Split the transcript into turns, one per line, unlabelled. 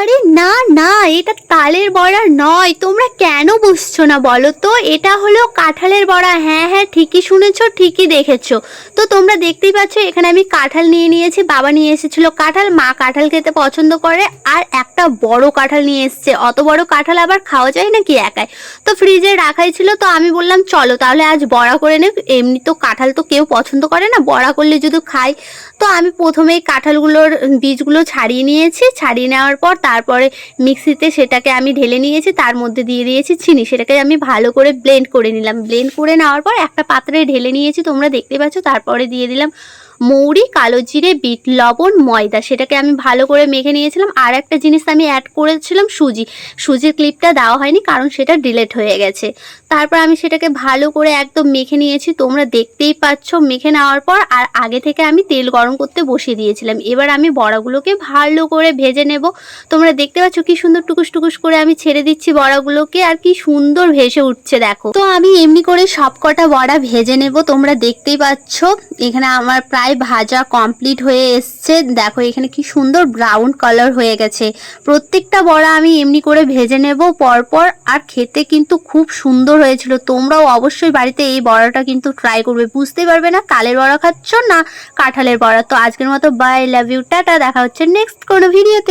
আরে না না, এটা তালের বড়া নয়। তোমরা কেন বুঝছ না বলো তো? এটা হলো কাঁঠালের বড়া। হ্যাঁ হ্যাঁ ঠিকই শুনেছো, ঠিকই দেখেছ। তো তোমরা দেখতেই পাচ্ছ, এখানে আমি কাঁঠাল নিয়ে নিয়েছি, বাবা নিয়ে এসেছিল কাঁঠাল, মা কাঁঠাল খেতে পছন্দ করে, আর একটা বড় কাঁঠাল নিয়ে এসেছে। অত বড় কাঁঠাল আবার খাওয়া যায় নাকি একাই? তো ফ্রিজে রাখাই ছিল, তো আমি বললাম, চলো তাহলে আজ বড়া করে নে এমনি তো কাঁঠাল তো কেউ পছন্দ করে না, বড়া করলে যদি খাই। তো আমি প্রথমেই কাঁঠালগুলোর বীজগুলো ছাড়িয়ে নিয়েছি। ছাড়িয়ে নেওয়ার পর তারপরে মিক্সিতে সেটাকে আমি ঢেলে নিয়েছি, তার মধ্যে দিয়ে দিয়েছি চিনি। সেটাকে আমি ভালো করে ব্লেন্ড করে নিলাম। ব্লেন্ড করে নেওয়ার পর একটা পাত্রে ঢেলে নিয়েছি, তোমরা দেখতে পাচ্ছ, তারপরে দিয়ে দিলাম মৌরি, কালো জিরে, বিট, লবণ, ময়দা। সেটাকে আমি ভালো করে মেখে নিয়েছিলাম। আর একটা জিনিস আমি অ্যাড করেছিলাম, সুজি। সুজির ক্লিপটা দেওয়া হয়নি কারণ সেটা ডিলেট হয়ে গেছে। তারপর আমি সেটাকে ভালো করে একদম মেখে নিয়েছি। তোমরা দেখতেই পাচ্ছ মেখে নেওয়ার পর আর আগে থেকে আমি তেল গরম করতে বসিয়ে দিয়েছিলাম। এবার আমি বড়াগুলোকে ভালো করে ভেজে নেব। তোমরা দেখতে পাচ্ছ কি সুন্দর টুকুস টুকুস করে আমি ছেড়ে দিচ্ছি বড়াগুলোকে আর কি সুন্দর ভেসে উঠছে, দেখো। তো আমি এমনি করে সব কটা বড়া ভেজে নেব। তোমরা দেখতেই পাচ্ছ, এখানে আমার প্রায় ভাজা কমপ্লিট হয়ে এসছে। দেখো, এখানে কি সুন্দর ব্রাউন কালার হয়ে গেছে। প্রত্যেকটা বড়া আমি এমনি করে ভেজে নেব, পরপর, আর খেতে কিন্তু খুব সুন্দর হয়েছিল। তোমরাও অবশ্যই বাড়িতে এই বড়াটা কিন্তু ট্রাই করবে। বুঝতেই পারবে না কালের বড়া খাচ্ছ না কাঁঠালের বড়া। তো আজকের মতো বাই লাভ ইউ টাটা। দেখা হচ্ছে নেক্সট কোনো ভিডিওতে